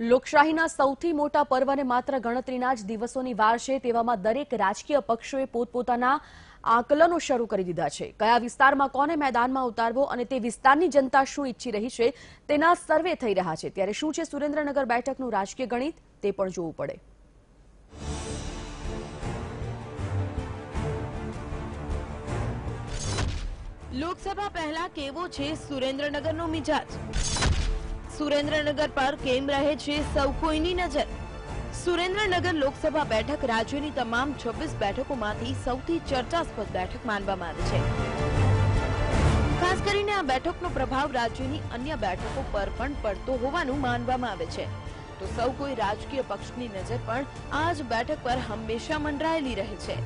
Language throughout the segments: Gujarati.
લોકશાહીના સૌથી મોટા પર્વને માત્ર ગણતરીના જ દિવસોની વાર છે તેવામાં દરેક રાજકીય પક્ષોએ પોતપોતાના આકલનો શરૂ કરી દીધા છે. કયા વિસ્તારમાં કોને મેદાનમાં ઉતારવો અને તે વિસ્તારની જનતા શું ઈચ્છી રહી છે તેના સર્વે થઈ રહ્યા છે. ત્યારે શું છે સુરેન્દ્રનગર બેઠકનું રાજકીય ગણિત તે પણ જોવું પડે. લોકસભા પહેલા કેવો છે સુરેન્દ્રનગરનો મિજાજ? સુરેન્દ્રનગર પર કેમ રહે છે સૌ કોઈની નજર? સુરેન્દ્રનગર લોકસભા બેઠક રાજ્યની તમામ 26 બેઠકોમાંથી સૌથી ચર્ચાસ્પદ બેઠક માનવામાં આવે છે. ખાસ કરીને આ બેઠકનો પ્રભાવ રાજ્યની અન્ય બેઠકો પર પણ પડતો હોવાનું માનવામાં આવે છે. તો સૌ કોઈ રાજકીય પક્ષની નજર પણ આ જ બેઠક પર હંમેશા મંડરાયેલી રહે છે.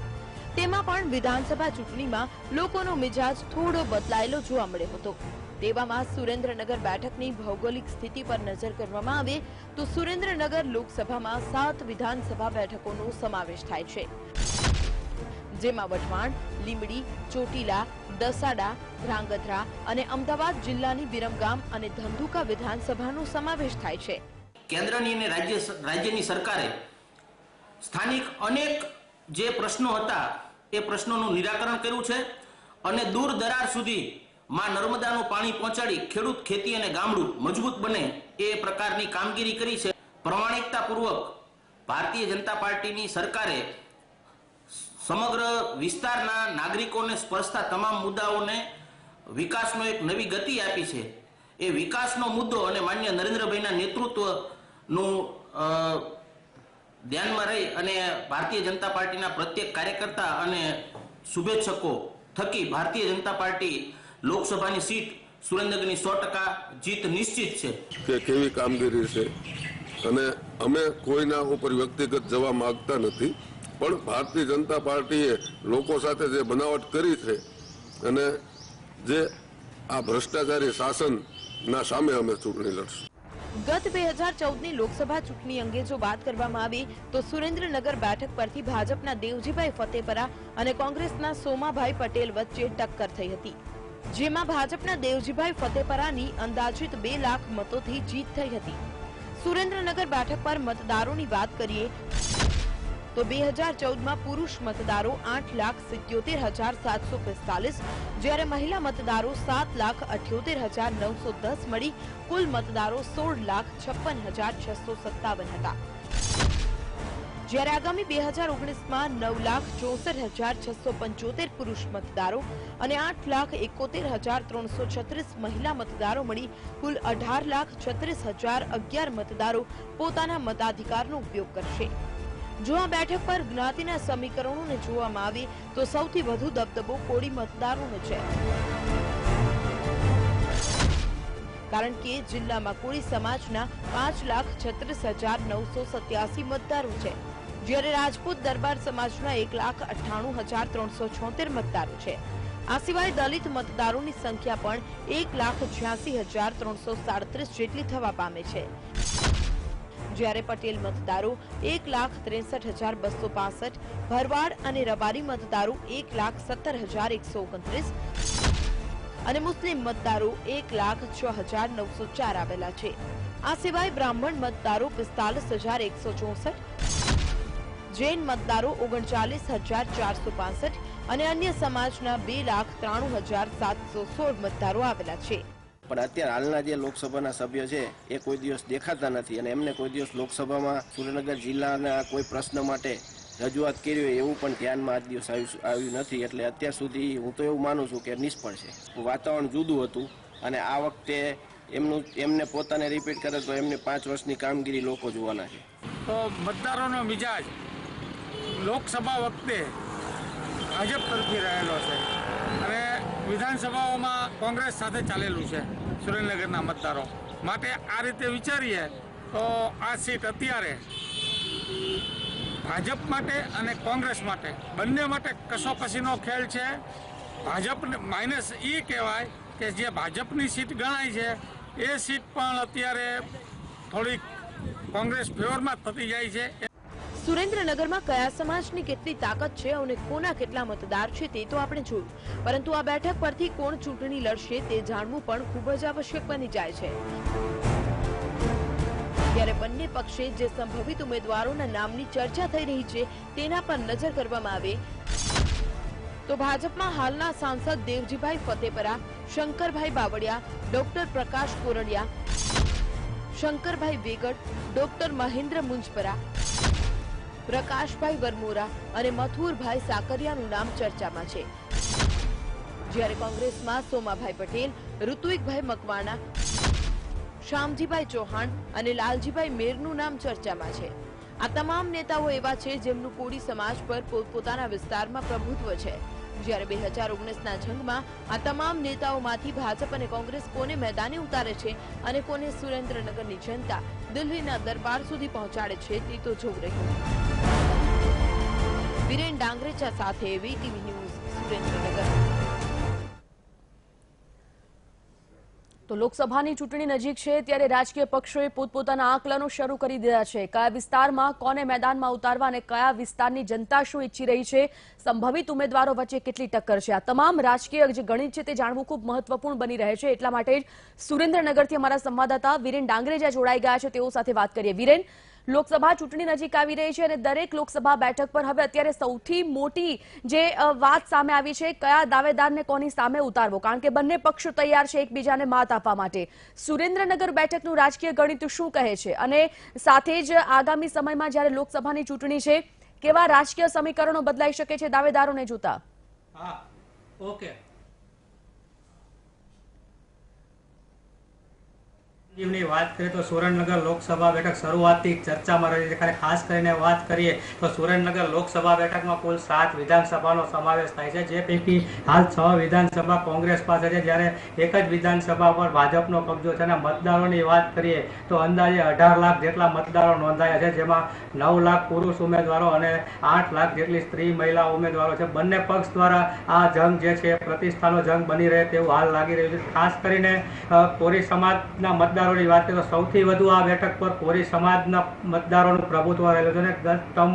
તેમાં પણ વિધાનસભા ચૂંટણીમાં લોકોનો મિજાજ થોડો બદલાયેલો જોવા મળ્યો હતો. તેવામાં સુરેન્દ્રનગર બેઠકની ભૌગોલિક સ્થિતિ પર નજર કરવામાં આવે તો સુરેન્દ્રનગર લોકસભામાં સાત વિધાનસભા બેઠકોનો સમાવેશ થાય છે. જેમાં વઢવાણ લીમડી ચોટીલા, દસાડા, ધ્રાંગધ્રા અને અમદાવાદ જિલ્લાની વિરમગામ અને ધંધુકા વિધાનસભાનો સમાવેશ થાય છે. કેન્દ્રની અને રાજ્ય રાજ્યની સરકારે સ્થાનિક અનેક જે પ્રશ્નો હતા એ પ્રશ્નોનું નિરાકરણ કર્યું છે અને દૂર દરાર સુધી માં નર્મદાનું પાણી પહોંચાડી ખેડૂત ખેતી અને ગામડું મજબૂત બને એ પ્રકારની કામગીરી કરી છે. પ્રમાણિકતાપૂર્વક ભારતીય જનતા પાર્ટીની સરકારે સમગ્ર વિસ્તારના નાગરિકોને સ્પર્શતા તમામ મુદ્દાઓને વિકાસનો એક નવી ગતિ આપી છે. એ વિકાસનો મુદ્દો અને માન્ય નરેન્દ્રભાઈના નેતૃત્વનું ધ્યાનમાં રહી અને ભારતીય જનતા પાર્ટીના પ્રત્યેક કાર્યકર્તા અને શુભેચ્છકો થકી ભારતીય જનતા પાર્ટી લોકસભાની સીટ સુરેન્દ્રનગરની સો ટકા જીત નિશ્ચિત છે. કે કેવી કામગીરી છે? અને અમે કોઈના ઉપર વ્યક્તિગત જવા માંગતા નથી પણ ભારતીય જનતા પાર્ટીએ લોકો સાથે જે બનાવટ કરી છે અને જે આ ભ્રષ્ટાચારી શાસનના સામે અમે ચૂંટણી લડશું. ગત બે હજાર ચૌદની લોકસભા ચૂંટણી અંગે જો વાત કરવામાં આવે તો સુરેન્દ્રનગર બેઠક પરથી ભાજપના દેવજીભાઈ ફતેપરા અને કોંગ્રેસના સોમાભાઈ પટેલ વચ્ચે ટક્કર થઈ હતી. જેમાં ભાજપના દેવજીભાઈ ફતેપરાની અંદાજિત બે લાખ મતોથી જીત થઈ હતી. સુરેન્દ્રનગર બેઠક પર મતદારોની વાત કરીએ તો બે હજાર ચૌદમાં પુરુષ મતદારો આઠ લાખ સિત્યોતેર હજાર સાતસો પિસ્તાલીસ, જ્યારે મહિલા મતદારો સાત લાખ અઠ્યોતેર હજાર નવસો દસ મળી, કુલ મતદારો સોળ લાખ છપ્પન હજાર છસો સત્તાવન હતા. જ્યારે આગામી બે હજાર ઓગણીસમાં નવ લાખ ચોસઠ હજાર છસો પંચોતેર પુરુષ મતદારો અને આઠ લાખ એકોતેર હજાર ત્રણસો છત્રીસ મહિલા મતદારો મળી, કુલ અઢાર લાખ છત્રીસ હજાર અગિયાર મતદારો પોતાના મતાધિકારનો ઉપયોગ કરશે. જો આ બેઠક પર જ્ઞાતિના સમીકરણોને જોવામાં આવે, તો સૌથી વધુ દબદબો કોળી મતદારોનો છે. કારણ કે જિલ્લામાં કોળી સમાજના પાંચ લાખ છત્રીસ હજાર નવસો સત્યાસી મતદારો છે. જ્યારે રાજપૂત દરબાર સમાજના એક લાખ અઠ્ઠાણું હજાર ત્રણસો છોતેર મતદારો છે. આ સિવાય દલિત મતદારોની સંખ્યા પણ એક લાખ છ્યાસી હજાર ત્રણસો સાડત્રીસ જેટલી થવા પામે છે. જ્યારે પટેલ મતદારો એક લાખ ત્રેસઠ હજાર બસો પાસઠ, ભરવાડ અને રબારી મતદારો એક લાખ સત્તર હજાર એકસો ઓગણત્રીસ અને મુસ્લિમ મતદારો એક લાખ છ હજાર નવસો ચાર આવેલા છે. આ સિવાય બ્રાહ્મણ મતદારો પિસ્તાલીસ હજાર એકસો ચોસઠ જૈન મતદારો ઓગણચાલીસ હજાર ચારસો પાસઠ અને અન્ય સમાજના બે લાખ ત્રાણું હજાર સાતસો સોળ મતદારો આવેલા છે. પણ અત્યારે હાલના જે લોકસભાના સભ્ય છે એ કોઈ દિવસ દેખાતા નથી અને એમને કોઈ દિવસ લોકસભામાં સુરેન્દ્રનગર જિલ્લાના કોઈ પ્રશ્ન માટે રજૂઆત કરી હોય એવું પણ ધ્યાનમાં આજ દિવસ આવ્યું આવ્યું નથી. એટલે અત્યાર સુધી હું તો એવું માનું છું કે નિષ્ફળ છે. વાતાવરણ જુદું હતું અને આ વખતે એમનું એમને પોતાને રિપીટ કરે તો એમને પાંચ વર્ષની કામગીરી લોકો જોવાના છે. તો મતદારોનો મિજાજ લોકસભા વખતે ભાજપ તરફી રહેલો છે. અને વિધાનસભાઓમાં કોંગ્રેસ સાથે ચાલેલું છે સુરેન્દ્રનગરના મતદારો. માટે આ રીતે વિચારીએ તો આ સીટ અત્યારે ભાજપ માટે અને કોંગ્રેસ માટે, બંને માટે કસોકસીનો ખેલ છે. ભાજપને માઇનસ એ કહેવાય કે જે ભાજપની સીટ ગણાય છે, એ સીટ પણ અત્યારે થોડીક કોંગ્રેસ ફેવરમાં થતી જાય છે. સુરેન્દ્રનગરમાં કયા સમાજની કેટલી તાકાત છે અને કોના કેટલા મતદાર છે તે તો આપણે જોયું. પરંતુ આ બેઠક પરથી કોણ ચૂંટણી લડશે તે જાણવું પણ ખૂબ જ આવશ્યક બની જાય છે. ત્યારે બંને પક્ષે જે સંભવિત ઉમેદવારોના નામની ચર્ચા થઈ રહી છે, તેના પર નજર કરવામાં આવે. તો ભાજપમાં હાલના સાંસદ દેવજીભાઈ ફતેપરા, શંકરભાઈ બાવળિયા, ડોક્ટર પ્રકાશ કોરડિયા, શંકરભાઈ વેગડ, ડોક્ટર મહેન્દ્ર મુંજપરા પ્રકાશભાઈ વરમોરા અને મથુરભાઈ સાકરિયાનું નામ ચર્ચામાં છે. જ્યારે કોંગ્રેસમાં સોમાભાઈ પટેલ, ઋત્વિકભાઈ મકવાણા, શ્યામજીભાઈ ચૌહાણ અને લાલજીભાઈ મેરનું નામ ચર્ચામાં છે. આ તમામ નેતાઓ એવા છે જેમનું કોળી સમાજ પર પોતપોતાના વિસ્તારમાં પ્રભુત્વ છે. જ્યારે બે હજાર ઓગણીસના જંગમાં આ તમામ નેતાઓમાંથી ભાજપ અને કોંગ્રેસ કોને મેદાને ઉતારે છે અને કોને સુરેન્દ્રનગરની જનતા દિલ્હીના દરબાર સુધી પહોંચાડે છે તે તો જોવું રહ્યું. વિરેન ડાંગરેચા સાથે વીટીવી ન્યૂઝ સુરેન્દ્રનગર. તો લોકસભાની ચૂંટણી નજીક છે, ત્યારે રાજકીય પક્ષોએ પોતપોતાના આંકલનો શરૂ કરી દીધા છે. કયા વિસ્તારમાં, કોને મેદાનમાં ઉતારવા અને કયા વિસ્તારની જનતા શું ઈચ્છી રહી છે, સંભવિત ઉમેદવારો વચ્ચે કેટલી ટક્કર છે? આ તમામ રાજકીય જે ગણિત છે, તે જાણવું ખૂબ મહત્વપૂર્ણ બની રહે છે. એટલા માટે જ સુરેન્દ્રનગરથી અમારા સંવાદદાતા વિરેન ડાંગરેજા જોડાઈ ગયા છે. તેઓ સાથે વાત કરીએ. વિરેન લોકસભા ચૂંટણી નજીક આવી રહી છે અને દરેક લોકસભા બેઠક પર હવે અત્યારે સૌથી મોટી જે વાત સામે આવી છે, કયા દાવેદારને કોની સામે ઉતારવો? કારણ કે બંને પક્ષો તૈયાર છે એકબીજાને માત આપવા માટે. સુરેન્દ્રનગર બેઠકનું રાજકીય ગણિત શું કહે છે? અને સાથે જ આગામી સમયમાં જ્યારે લોકસભાની ચૂંટણી છે, કેવા રાજકીય સમીકરણો બદલાઈ શકે છે દાવેદારોને જોતા? ઓકે. ની વાત કરીએ તો સુરેન્દ્રનગર લોકસભા બેઠક શરૂઆતથી ચર્ચામાં રહી છે. ખાલી ખાસ કરીને વાત કરીએ તો સુરેન્દ્રનગર લોકસભા બેઠકમાં કુલ સાત વિધાનસભાનો સમાવેશ થાય છે. જે પૈકી હાલ છ વિધાનસભા કોંગ્રેસ પાસે છે. જ્યારે એક જ વિધાનસભા પર ભાજપનો કબજો છે. અને મતદારોની વાત કરીએ તો અંદાજે અઢાર લાખ જેટલા મતદારો નોંધાયા છે. જેમાં નવ લાખ પુરુષ ઉમેદવારો અને આઠ લાખ જેટલી સ્ત્રી મહિલા ઉમેદવારો છે. બંને પક્ષ દ્વારા આ જંગ જે છે પ્રતિષ્ઠાનો જંગ બની રહે તેવું હાલ લાગી રહ્યું છે. ખાસ કરીને કોરી સમાજના મતદારોની વાત કરીએ તો સૌથી વધુ આ બેઠક પર કોરી સમાજના મતદારોનું પ્રભુત્વ રહેલું છે અને ગત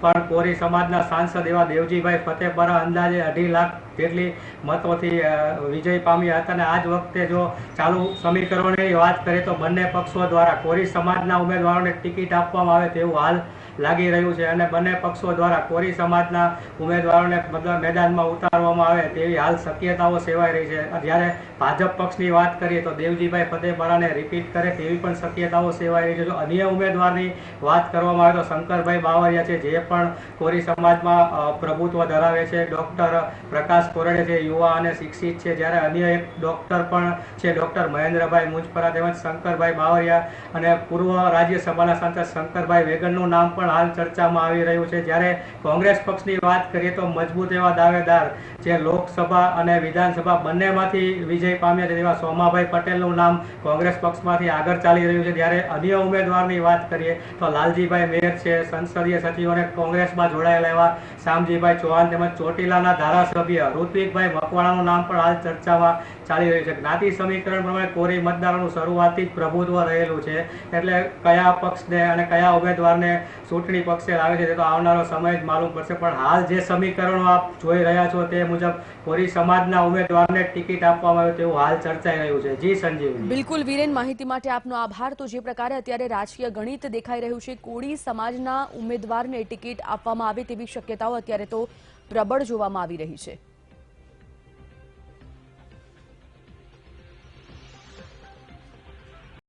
પણ કોરી સમાજના સાંસદ એવા દેવજીભાઈ ફતેપરા અંદાજે અઢી લાખ જેટલી મતોથી વિજય પામ્યા હતા અને આ જ વખતે જો ચાલુ સમીકરણોની વાત કરીએ તો બંને પક્ષો દ્વારા કોરી સમાજના ઉમેદવારોને ટિકિટ આપવામાં આવે તેવું હાલ લાગી રહ્યું છે અને બંને પક્ષો દ્વારા કોરી સમાજના ઉમેદવારોને મેદાનમાં ઉતારવામાં આવે તેવી હાલ શક્યતાઓ સેવાઈ રહી છે. જ્યારે ભાજપ પક્ષની વાત કરીએ તો દેવજીભાઈ ફતેપરાને રિપીટ કરે તેવી પણ શક્યતાઓ સેવાઈ રહી છે. જો અન્ય ઉમેદવારની વાત કરવામાં આવે તો શંકરભાઈ બાવરિયા છે, જે પણ કોરી સમાજમાં પ્રભુત્વ ધરાવે છે. ડૉક્ટર પ્રકાશ કોરડે છે, યુવા અને શિક્ષિત છે. જ્યારે અન્ય એક ડૉક્ટર પણ છે, ડૉક્ટર મહેન્દ્રભાઈ મુંજપરા તેમજ શંકરભાઈ બાવરિયા અને પૂર્વ રાજ્યસભાના સાંસદ શંકરભાઈ વેગનનું નામ પણ હાલ ચર્ચામાં આવી રહ્યું છે. જ્યારે કોંગ્રેસ પક્ષની વાત કરીએ તો મજબૂત એવા દાવેદાર જે લોકસભા અને વિધાનસભા બંનેમાંથી વિજય પામ્યા છે તેવા સોમાભાઈ પટેલનું નામ કોંગ્રેસ પક્ષમાંથી આગળ ચાલી રહ્યું છે. જ્યારે અન્ય ઉમેદવારની વાત કરીએ તો લાલજીભાઈ મેયર છે, સંસદીય સચિવ અને કોંગ્રેસમાં જોડાયેલા એવા શ્યામજીભાઈ ચૌહાણ તેમજ ચોટીલાના ધારાસભ્ય ઋત્વિકભાઈ મકવાણાનું નામ પણ હાલ ચર્ચામાં ચાલી રહ્યું છે. જ્ઞાતિ સમીકરણ પ્રમાણે કોરી મતદારોનું શરૂઆતથી જ પ્રભુત્વ રહેલું છે. એટલે કયા પક્ષને અને કયા ઉમેદવારને ચૂંટણી પક્ષે લાવે છે, તે તો આવનારો સમય જ માલુમ પડશે. પણ હાલ જે સમીકરણો આપ જોઈ રહ્યા છો તે મુજબ કોરી સમાજના ઉમેદવારને ટિકિટ આપવામાં આવે તેવું હાલ ચર્ચાઈ રહ્યું છે. જી સંજીવ બિલકુલ, વીરેન, માહિતી માટે આપનો આભાર. તો જે પ્રકારે અત્યારે રાજકીય ગણિત દેખાઈ રહ્યું છે, કોળી સમાજના ઉમેદવારને ટિકિટ આપવામાં આવે તેવી શક્યતાઓ અત્યારે તો પ્રબળ જોવામાં આવી રહી છે.